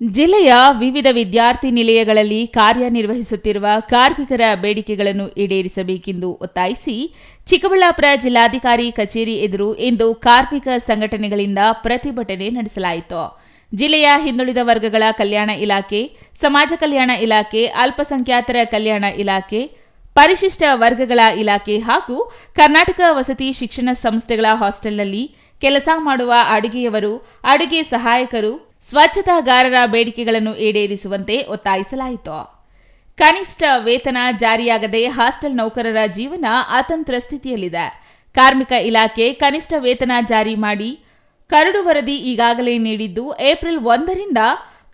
ಜಿಲ್ಲೆಯ ವಿವಿಧ ವಿದ್ಯಾರ್ಥಿ ನಿಲಯಗಳಲ್ಲಿ ಕಾರ್ಯನಿರ್ವಹಿಸುತ್ತಿರುವ ಕಾರ್ಮಿಕರ ಬೇಡಿಕೆಗಳನ್ನು ಈಡೇರಿಸಬೇಕೆಂದು ಒತ್ತಾಯಿಸಿ ಚಿಕ್ಕಬಳ್ಳಾಪುರ ಜಿಲ್ಲಾಧಿಕಾರಿ ಕಚೇರಿ ಎದುರು ಇಂದು ಕಾರ್ಮಿಕ ಸಂಘಟನೆಗಳಿಂದ ಪ್ರತಿಭಟನೆ ನಡೆಸಲಾಯಿತು. ಜಿಲ್ಲೆಯ ಹಿಂದುಳಿದ ವರ್ಗಗಳ ಕಲ್ಯಾಣ ಇಲಾಖೆ, ಸಮಾಜ ಕಲ್ಯಾಣ ಇಲಾಖೆ, ಅಲ್ಪಸಂಖ್ಯಾತರ ಕಲ್ಯಾಣ ಇಲಾಖೆ, ಪರಿಶಿಷ್ಟ ವರ್ಗಗಳ ಇಲಾಖೆ ಹಾಗೂ ಕರ್ನಾಟಕ ವಸತಿ ಶಿಕ್ಷಣ ಸಂಸ್ಥೆಗಳ ಹಾಸ್ಟೆಲ್ನಲ್ಲಿ ಕೆಲಸ ಮಾಡುವ ಅಡುಗೆಯವರು, ಅಡುಗೆ ಸಹಾಯಕರು ಸ್ವಚ್ಛತಾಗಾರರ ಬೇಡಿಕೆಗಳನ್ನು ಈಡೇರಿಸುವಂತೆ ಒತ್ತಾಯಿಸಲಾಯಿತು. ಕನಿಷ್ಠ ವೇತನ ಜಾರಿಯಾಗದೆ ಹಾಸ್ಟೆಲ್ ನೌಕರರ ಜೀವನ ಅತಂತ್ರ ಸ್ಥಿತಿಯಲ್ಲಿದೆ. ಕಾರ್ಮಿಕ ಇಲಾಖೆ ಕನಿಷ್ಠ ವೇತನ ಜಾರಿ ಮಾಡಿ ಕರಡು ವರದಿ ಈಗಾಗಲೇ ನೀಡಿದ್ದು ಏಪ್ರಿಲ್ ಒಂದರಿಂದ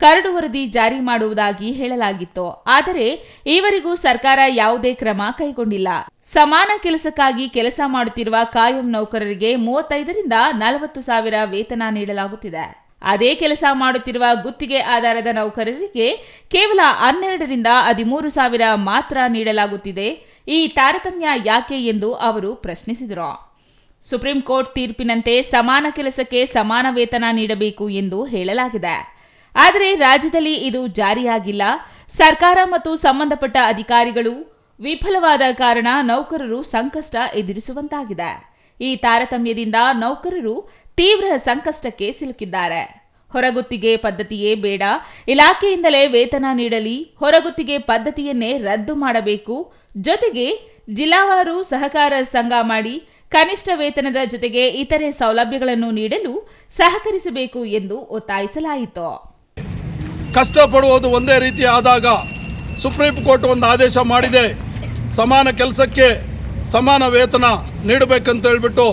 ಕರಡು ವರದಿ ಜಾರಿ ಮಾಡುವುದಾಗಿ ಹೇಳಲಾಗಿತ್ತು. ಆದರೆ ಈವರೆಗೂ ಸರ್ಕಾರ ಯಾವುದೇ ಕ್ರಮ ಕೈಗೊಂಡಿಲ್ಲ. ಸಮಾನ ಕೆಲಸಕ್ಕಾಗಿ ಕೆಲಸ ಮಾಡುತ್ತಿರುವ ಕಾಯಂ ನೌಕರರಿಗೆ ಮೂವತ್ತೈದರಿಂದ ನಲವತ್ತು ಸಾವಿರ ವೇತನ ನೀಡಲಾಗುತ್ತಿದೆ. ಅದೇ ಕೆಲಸ ಮಾಡುತ್ತಿರುವ ಗುತ್ತಿಗೆ ಆಧಾರದ ನೌಕರರಿಗೆ ಕೇವಲ ಹನ್ನೆರಡರಿಂದ ಹದಿಮೂರು ಸಾವಿರ ಮಾತ್ರ ನೀಡಲಾಗುತ್ತಿದೆ. ಈ ತಾರತಮ್ಯ ಯಾಕೆ ಎಂದು ಅವರು ಪ್ರಶ್ನಿಸಿದರು. ಸುಪ್ರೀಂ ಕೋರ್ಟ್ ತೀರ್ಪಿನಂತೆ ಸಮಾನ ಕೆಲಸಕ್ಕೆ ಸಮಾನ ವೇತನ ನೀಡಬೇಕು ಎಂದು ಹೇಳಲಾಗಿದೆ. ಆದರೆ ರಾಜ್ಯದಲ್ಲಿ ಇದು ಜಾರಿಯಾಗಿಲ್ಲ. ಸರ್ಕಾರ ಮತ್ತು ಸಂಬಂಧಪಟ್ಟ ಅಧಿಕಾರಿಗಳು ವಿಫಲವಾದ ಕಾರಣ ನೌಕರರು ಸಂಕಷ್ಟ ಎದುರಿಸುವಂತಾಗಿದೆ. ಈ ತಾರತಮ್ಯದಿಂದ ನೌಕರರು ತೀವ್ರ ಸಂಕಷ್ಟಕ್ಕೆ ಸಿಲುಕಿದ್ದಾರೆ. ಹೊರಗುತ್ತಿಗೆ ಪದ್ಧತಿಯೇ ಬೇಡ. ಇಲಾಖೆಯಿಂದಲೇ ವೇತನ ನೀಡಲಿ. ಹೊರಗುತ್ತಿಗೆ ಪದ್ಧತಿಯನ್ನೇ ರದ್ದು ಮಾಡಬೇಕು. ಜೊತೆಗೆ ಜಿಲ್ಲಾವಾರು ಸಹಕಾರ ಸಂಘ ಮಾಡಿ ಕನಿಷ್ಠ ವೇತನದ ಜೊತೆಗೆ ಇತರೆ ಸೌಲಭ್ಯಗಳನ್ನು ನೀಡಲು ಸಹಕರಿಸಬೇಕು ಎಂದು ಒತ್ತಾಯಿಸಲಾಯಿತು. ಕಷ್ಟಪಡುವುದು ಒಂದೇ ರೀತಿ ಆದಾಗ ಸುಪ್ರೀಂ ಕೋರ್ಟ್ ಒಂದು ಆದೇಶ ಮಾಡಿದೆ. ಸಮಾನ ಕೆಲಸಕ್ಕೆ ಸಮಾನ ವೇತನ ನೀಡಬೇಕಂತ ಹೇಳ್ಬಿಟ್ಟು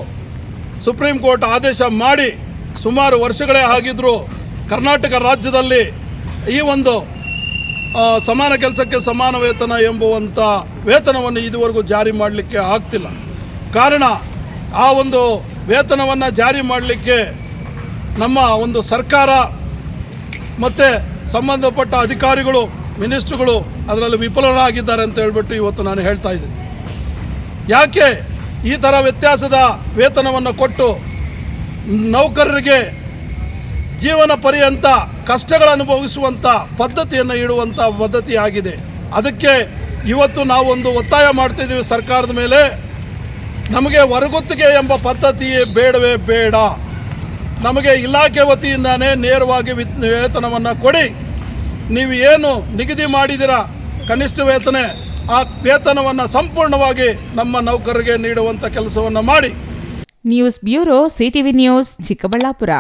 ಸುಪ್ರೀಂ ಕೋರ್ಟ್ ಆದೇಶ ಮಾಡಿ ಸುಮಾರು ವರ್ಷಗಳೇ ಆಗಿದ್ದರೂ ಕರ್ನಾಟಕ ರಾಜ್ಯದಲ್ಲಿ ಈ ಒಂದು ಸಮಾನ ಕೆಲಸಕ್ಕೆ ಸಮಾನ ವೇತನ ಎಂಬುವಂಥ ವೇತನವನ್ನು ಇದುವರೆಗೂ ಜಾರಿ ಮಾಡಲಿಕ್ಕೆ ಆಗ್ತಿಲ್ಲ. ಕಾರಣ ಆ ಒಂದು ವೇತನವನ್ನು ಜಾರಿ ಮಾಡಲಿಕ್ಕೆ ನಮ್ಮ ಒಂದು ಸರ್ಕಾರ ಮತ್ತು ಸಂಬಂಧಪಟ್ಟ ಅಧಿಕಾರಿಗಳು, ಮಿನಿಸ್ಟ್ರುಗಳು ಅದರಲ್ಲಿ ವಿಫಲರಾಗಿದ್ದಾರೆ ಅಂತ ಹೇಳ್ಬಿಟ್ಟು ಇವತ್ತು ನಾನು ಹೇಳ್ತಾ ಇದ್ದೀನಿ. ಯಾಕೆ ಈ ಥರ ವ್ಯತ್ಯಾಸದ ವೇತನವನ್ನು ಕೊಟ್ಟು ನೌಕರರಿಗೆ ಜೀವನ ಪರ್ಯಂತ ಕಷ್ಟಗಳ ಅನುಭವಿಸುವಂಥ ಪದ್ಧತಿಯನ್ನು ಇಡುವಂಥ ಪದ್ಧತಿ ಆಗಿದೆ. ಅದಕ್ಕೆ ಇವತ್ತು ನಾವೊಂದು ಒತ್ತಾಯ ಮಾಡ್ತಿದ್ದೀವಿ ಸರ್ಕಾರದ ಮೇಲೆ. ನಮಗೆ ಹೊರಗುತ್ತಿಗೆ ಎಂಬ ಪದ್ಧತಿಯೇ ಬೇಡವೇ ಬೇಡ. ನಮಗೆ ಇಲಾಖೆ ವತಿಯಿಂದಾನೇ ನೇರವಾಗಿ ವಿತ್, ವೇತನವನ್ನು ಕೊಡಿ. ನೀವು ಏನು ನಿಗದಿ ಮಾಡಿದಿರ ಕನಿಷ್ಠ ವೇತನ ಆ ವೇತನವನ್ನು ಸಂಪೂರ್ಣವಾಗಿ ನಮ್ಮ ನೌಕರರಿಗೆ ನೀಡುವಂಥ ಕೆಲಸವನ್ನು ಮಾಡಿ. News bureau CTV news Chikkaballapur.